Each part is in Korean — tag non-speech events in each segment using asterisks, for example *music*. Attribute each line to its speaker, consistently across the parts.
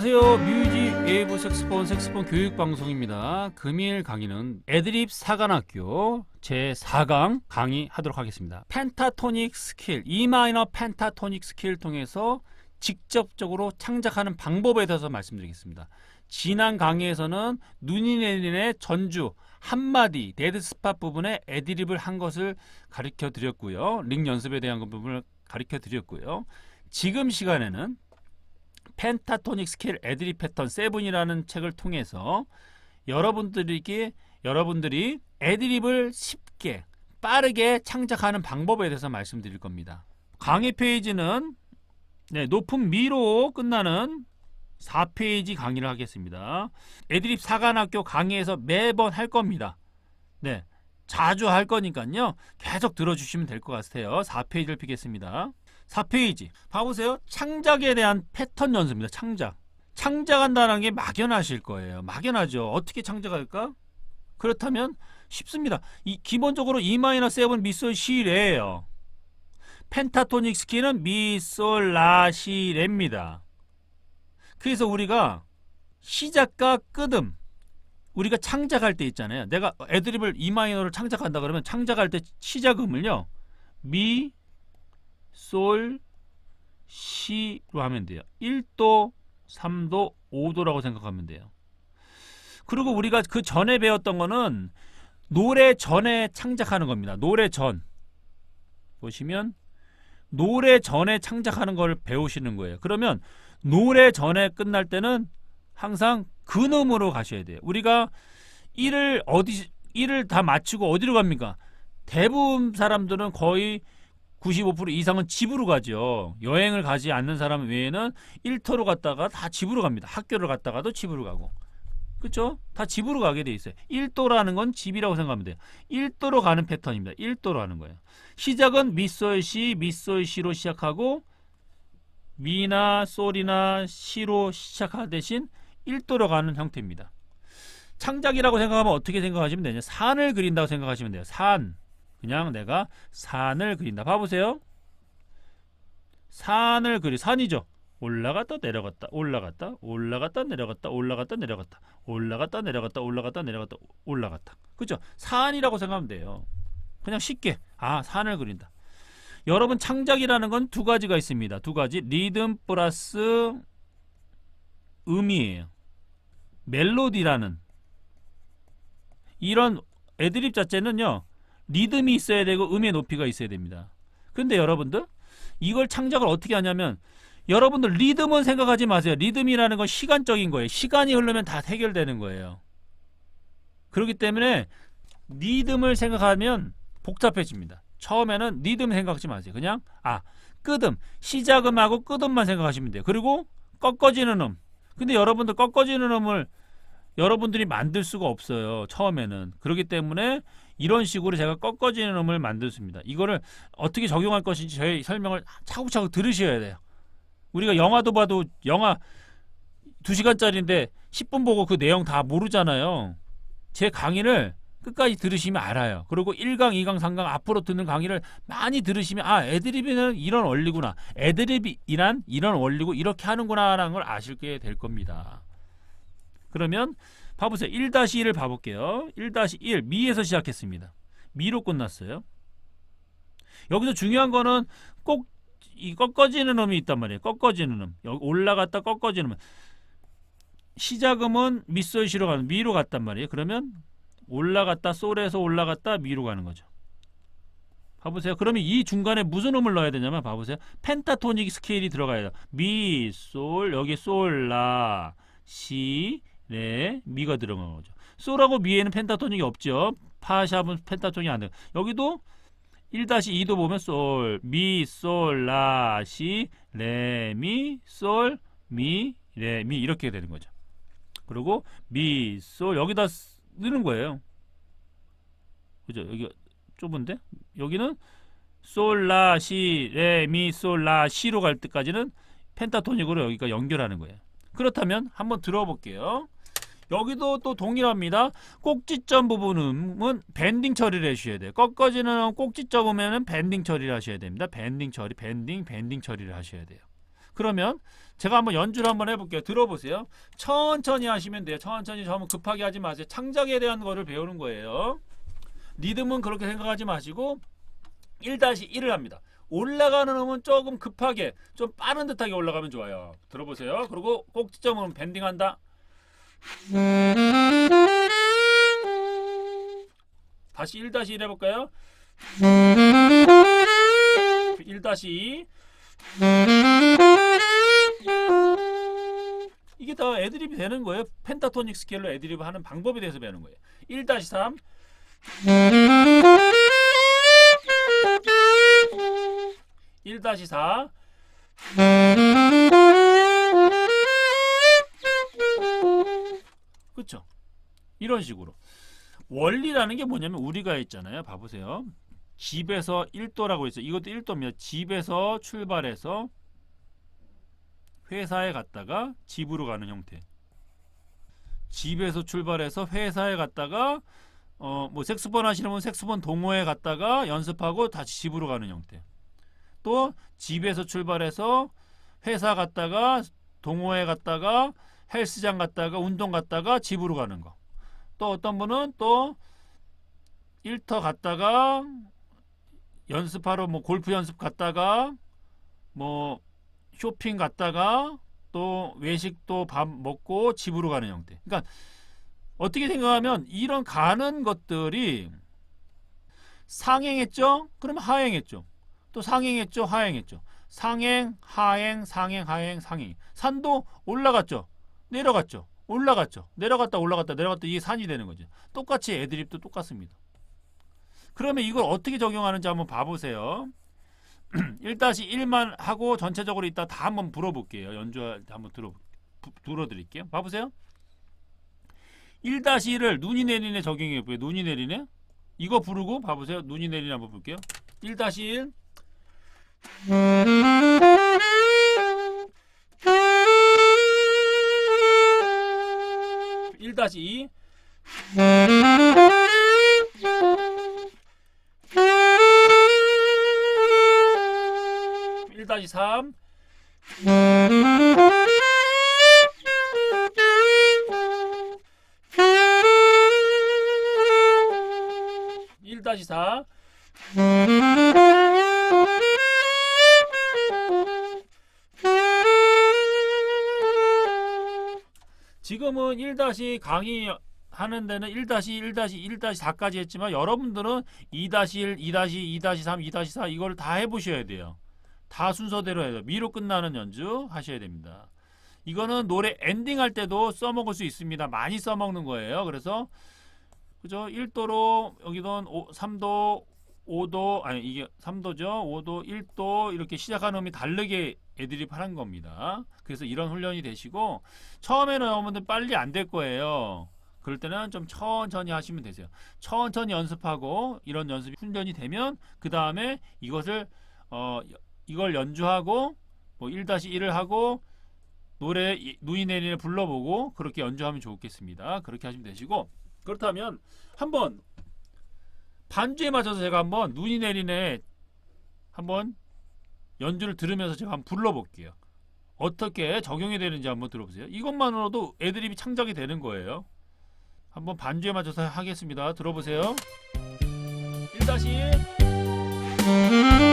Speaker 1: 안녕하세요. 뮤직 웨이브 색스폰 색스폰 교육 방송입니다. 금일 강의는 애드립 사관학교 제 4강 강의하도록 하겠습니다. 펜타토닉 스킬, E 마이너 펜타토닉 스킬을 통해서 직접적으로 창작하는 방법에 대해서 말씀드리겠습니다. 지난 강의에서는 눈이 내리네 전주 한마디 데드 스팟 부분에 애드립을 한 것을 가르쳐 드렸고요. 링 연습에 대한 부분을 가르쳐 드렸고요. 지금 시간에는 펜타토닉 스케일 애드립 패턴 세븐이라는 책을 통해서 여러분들에게 여러분들이 애드립을 쉽게 빠르게 창작하는 방법에 대해서 말씀드릴 겁니다. 강의 페이지는 네, 높은 미로 끝나는 4페이지 강의를 하겠습니다. 애드립 사관학교 강의에서 매번 할 겁니다. 네. 자주 할 거니까요. 계속 들어주시면 될 것 같아요. 4페이지를 피겠습니다. 4페이지. 봐보세요. 창작에 대한 패턴 연습입니다. 창작. 창작한다는 게 막연하실 거예요. 막연하죠. 어떻게 창작할까? 그렇다면 쉽습니다. 이 기본적으로 E-7 미솔 시레예요. 펜타토닉 스키는 미솔 라 시레입니다. 그래서 우리가 시작과 끄듬 우리가 창작할 때 있잖아요. 내가 애드립을 E 마이너를 창작한다 그러면 창작할 때 시작음을요. 미, 솔, 시로 하면 돼요. 1도, 3도, 5도라고 생각하면 돼요. 그리고 우리가 그 전에 배웠던 거는 노래 전에 창작하는 겁니다. 노래 전. 보시면 노래 전에 창작하는 걸 배우시는 거예요. 그러면 노래 전에 끝날 때는 항상 근음으로 가셔야 돼요. 우리가 일을 어디 일을 다 마치고 어디로 갑니까? 대부분 사람들은 거의 95% 이상은 집으로 가죠. 여행을 가지 않는 사람 외에는 일터로 갔다가 다 집으로 갑니다. 학교를 갔다가도 집으로 가고. 그렇죠? 다 집으로 가게 돼 있어요. 1도라는 건 집이라고 생각하면 돼요. 1도로 가는 패턴입니다. 1도로 하는 거예요. 시작은 미솔시, 미솔시로 시작하고 미나 솔이나 시로 시작하듯인 1도로 가는 형태입니다. 창작이라고 생각하면 어떻게 생각하시면 되냐? 산을 그린다고 생각하시면 돼요. 산. 그냥 내가 산을 그린다. 봐보세요. 산을 그리 산이죠. 올라갔다 내려갔다 올라갔다 올라갔다 내려갔다 올라갔다 내려갔다 올라갔다 내려갔다 올라갔다 내려갔다 올라갔다. 그죠? 산이라고 생각하면 돼요. 그냥 쉽게. 아 산을 그린다. 여러분 창작이라는 건 두 가지가 있습니다. 두 가지. 리듬 플러스 음이에요. 멜로디라는. 이런 애드립 자체는요 리듬이 있어야 되고 음의 높이가 있어야 됩니다 근데 여러분들 이걸 창작을 어떻게 하냐면 여러분들 리듬은 생각하지 마세요. 리듬이라는 건 시간적인 거예요. 시간이 흐르면 다 해결되는 거예요. 그렇기 때문에 리듬을 생각하면 복잡해집니다. 처음에는 리듬 생각하지 마세요. 그냥 아 끄듬 시작음하고 끄듬만 생각하시면 돼요. 그리고 꺾어지는 음. 근데 여러분들 꺾어지는 음을 여러분들이 만들 수가 없어요. 처음에는 그렇기 때문에 이런 식으로 제가 꺾어지는 음을 만들었습니다. 이거를 어떻게 적용할 것인지 저희 설명을 차곡차곡 들으셔야 돼요. 우리가 영화도 봐도 영화 2시간짜리인데 10분 보고 그 내용 다 모르잖아요. 제 강의를 끝까지 들으시면 알아요. 그리고 1강, 2강, 3강 앞으로 듣는 강의를 많이 들으시면 아, 애드립이는 이런 원리구나. 애드립이란 이런 원리고 이렇게 하는구나라는 걸 아실 게 될 겁니다. 그러면 봐보세요. 1-1을 봐볼게요. 1-1 미에서 시작했습니다. 미로 끝났어요. 여기서 중요한 거는 꼭 이 꺾어지는 음이 있단 말이에요. 꺾어지는 음. 여기 올라갔다 꺾어지는 음. 시작음은 미솔시로 가는 미로 갔단 말이에요. 그러면 올라갔다 솔에서 올라갔다 미로 가는 거죠. 봐보세요. 그러면 이 중간에 무슨 음을 넣어야 되냐면 봐보세요. 펜타토닉 스케일이 들어가야 돼요. 미, 솔, 여기 솔, 라, 시, 레, 미가 들어가는 거죠. 솔하고 미에는 펜타토닉이 없죠. 파샵은 펜타토닉이 안 돼요. 여기도 1-2도 보면 솔, 미, 솔, 라, 시, 레, 미, 솔, 미, 레, 미 이렇게 되는 거죠. 그리고 미, 솔 여기다 넣는 거예요. 그죠? 여기 좁은데 여기는 솔, 라, 시, 레, 미, 솔, 라, 시로 갈 때까지는 펜타토닉으로 여기가 연결하는 거예요. 그렇다면 한번 들어볼게요. 여기도 또 동일합니다. 꼭지점 부분은 밴딩 처리를 해주셔야 돼요. 꺾어지는 꼭지점 보면은 밴딩 처리를 하셔야 됩니다. 밴딩 처리, 밴딩, 밴딩 처리를 하셔야 돼요. 그러면 제가 한번 연주를 한번 해볼게요. 들어보세요. 천천히 하시면 돼요. 천천히 너무 급하게 하지 마세요. 창작에 대한 거를 배우는 거예요. 리듬은 그렇게 생각하지 마시고 1-1을 합니다. 올라가는 음은 조금 급하게 좀 빠른 듯하게 올라가면 좋아요. 들어보세요. 그리고 꼭지점은 밴딩한다. 다시 1-1 해볼까요? 1-2 이게 다 애드립이 되는 거예요. 펜타토닉 스케일로 애드립 하는 방법에 대해서 배우는 거예요. 1-3 1-4 그쵸? 이런 식으로 원리라는 게 뭐냐면 우리가 있잖아요. 봐보세요. 집에서 1도라고 있어요. 이것도 1도입니다. 집에서 출발해서 회사에 갔다가 집으로 가는 형태. 집에서 출발해서 회사에 갔다가 어 뭐 색스폰 하시는 분 색스폰 동호회 갔다가 연습하고 다시 집으로 가는 형태. 또 집에서 출발해서 회사 갔다가 동호회 갔다가 헬스장 갔다가 운동 갔다가 집으로 가는 거. 또 어떤 분은 또 일터 갔다가 연습하러 뭐 골프 연습 갔다가 뭐 쇼핑 갔다가 또 외식도 밥 먹고 집으로 가는 형태. 그러니까 어떻게 생각하면 이런 가는 것들이 상행했죠? 그러면 하행했죠. 또 상행했죠? 하행했죠. 상행, 하행, 상행, 하행, 상행. 산도 올라갔죠. 내려갔죠. 올라갔죠. 내려갔다 올라갔다 내려갔다 이게 산이 되는 거죠. 똑같이 애드립도 똑같습니다. 그러면 이걸 어떻게 적용하는지 한번 봐보세요. *clears throat* 1-1만 하고 전체적으로 이따 다 한번 불어볼게요. 연주할 때 한번 들어 부- 들어드릴게요. 봐보세요. 1-1을 눈이 내리네 적용해 보요 눈이 내리네. 이거 부르고 봐보세요. 눈이 내리네 한번 볼게요. 1-1 1-2 1-3 1-4 지금은 1- 강의 하는 데는 1-1, 1-1-4까지 했지만 여러분들은 2-1, 2-2, 2-3, 2-4 이걸 다 해보셔야 돼요. 다 순서대로 해요. 미로 끝나는 연주 하셔야 됩니다. 이거는 노래 엔딩 할 때도 써먹을 수 있습니다. 많이 써먹는 거예요. 그래서 그죠? 1도로 여기도 3도, 5도 아니 이게 3도죠. 5도, 1도 이렇게 시작하는 음이 다르게 애드립 하는 겁니다. 그래서 이런 훈련이 되시고 처음에는 여러분들 빨리 안 될 거예요. 그럴 때는 좀 천천히 하시면 되세요. 천천히 연습하고 이런 연습이 훈련이 되면 그 다음에 이것을 어 이걸 연주하고 뭐 1-1을 하고 노래 내리는 불러보고 그렇게 연주하면 좋겠습니다. 그렇게 하시면 되시고 그렇다면 한번 반주에 맞춰서 제가 한번 눈이 내리네 한번 연주를 들으면서 제가 한번 불러볼게요. 어떻게 적용이 되는지 한번 들어보세요. 이것만으로도 애드립이 창작이 되는 거예요. 한번 반주에 맞춰서 하겠습니다. 들어보세요. 1-1 1-2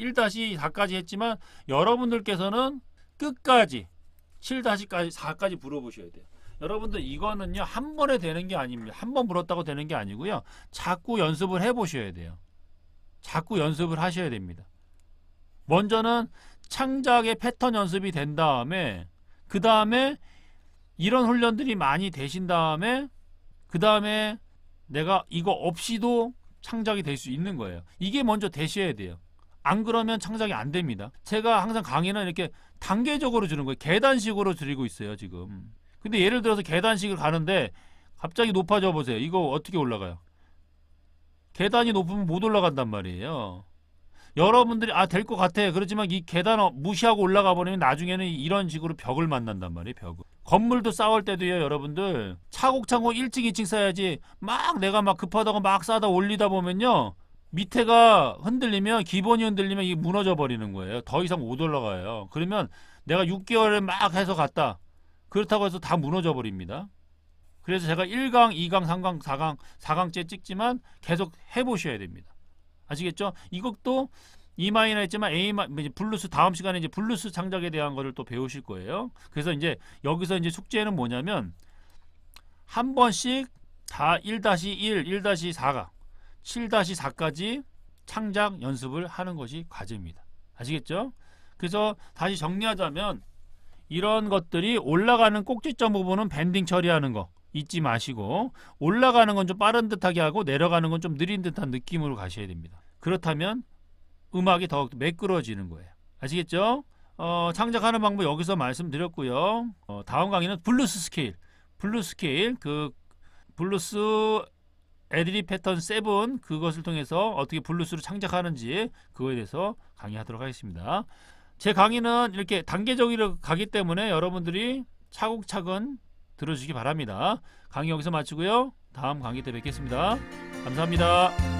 Speaker 1: 1-4까지 했지만 여러분들께서는 끝까지 7-까지 4까지 불어보셔야 돼요. 여러분들 이거는요 한 번에 되는 게 아닙니다. 한 번 불었다고 되는 게 아니고요. 자꾸 연습을 해보셔야 돼요. 자꾸 연습을 하셔야 됩니다. 먼저는 창작의 패턴 연습이 된 다음에 그 다음에 이런 훈련들이 많이 되신 다음에 그 다음에 내가 이거 없이도 창작이 될 수 있는 거예요. 이게 먼저 되셔야 돼요. 안 그러면 창작이 안 됩니다. 제가 항상 강의는 이렇게 단계적으로 주는 거예요. 계단식으로 드리고 있어요, 지금. 근데 예를 들어서 계단식을 가는데 갑자기 높아져 보세요. 이거 어떻게 올라가요? 계단이 높으면 못 올라간단 말이에요. 여러분들이 아 될 것 같아. 그렇지만 이 계단 어- 무시하고 올라가 버리면 나중에는 이런 식으로 벽을 만난단 말이에요. 벽을. 건물도 쌓을 때도요, 여러분들. 차곡차곡 1층, 2층 쌓아야지 막 내가 막 급하다고 막 쌓다 올리다 보면요. 밑에가 흔들리면 기본이 흔들리면 이게 무너져 버리는 거예요. 더 이상 못 올라가요. 그러면 내가 6개월을 막 해서 갔다. 그렇다고 해서 다 무너져 버립니다. 그래서 제가 1강, 2강, 3강, 4강, 4강째 찍지만 계속 해 보셔야 됩니다. 아시겠죠? 이것도 E 마이너 했지만 A 마 블루스 다음 시간에 이제 블루스 창작에 대한 거를 또 배우실 거예요. 그래서 이제 여기서 이제 숙제는 뭐냐면 한 번씩 다 1-1, 1-4가 7-4까지 창작 연습을 하는 것이 과제입니다. 아시겠죠? 그래서 다시 정리하자면 이런 것들이 올라가는 꼭지점 부분은 밴딩 처리하는 거 잊지 마시고 올라가는 건 좀 빠른 듯하게 하고 내려가는 건 좀 느린 듯한 느낌으로 가셔야 됩니다. 그렇다면 음악이 더욱 매끄러지는 거예요. 아시겠죠? 어, 창작하는 방법 여기서 말씀드렸고요. 어, 다음 강의는 블루스 스케일, 블루스 스케일 그 블루스 애드리 패턴 7 그것을 통해서 어떻게 블루스를 창작하는지 그거에 대해서 강의하도록 하겠습니다. 제 강의는 이렇게 단계적으로 가기 때문에 여러분들이 차곡차근 들어주시기 바랍니다. 강의 여기서 마치고요. 다음 강의 때 뵙겠습니다. 감사합니다.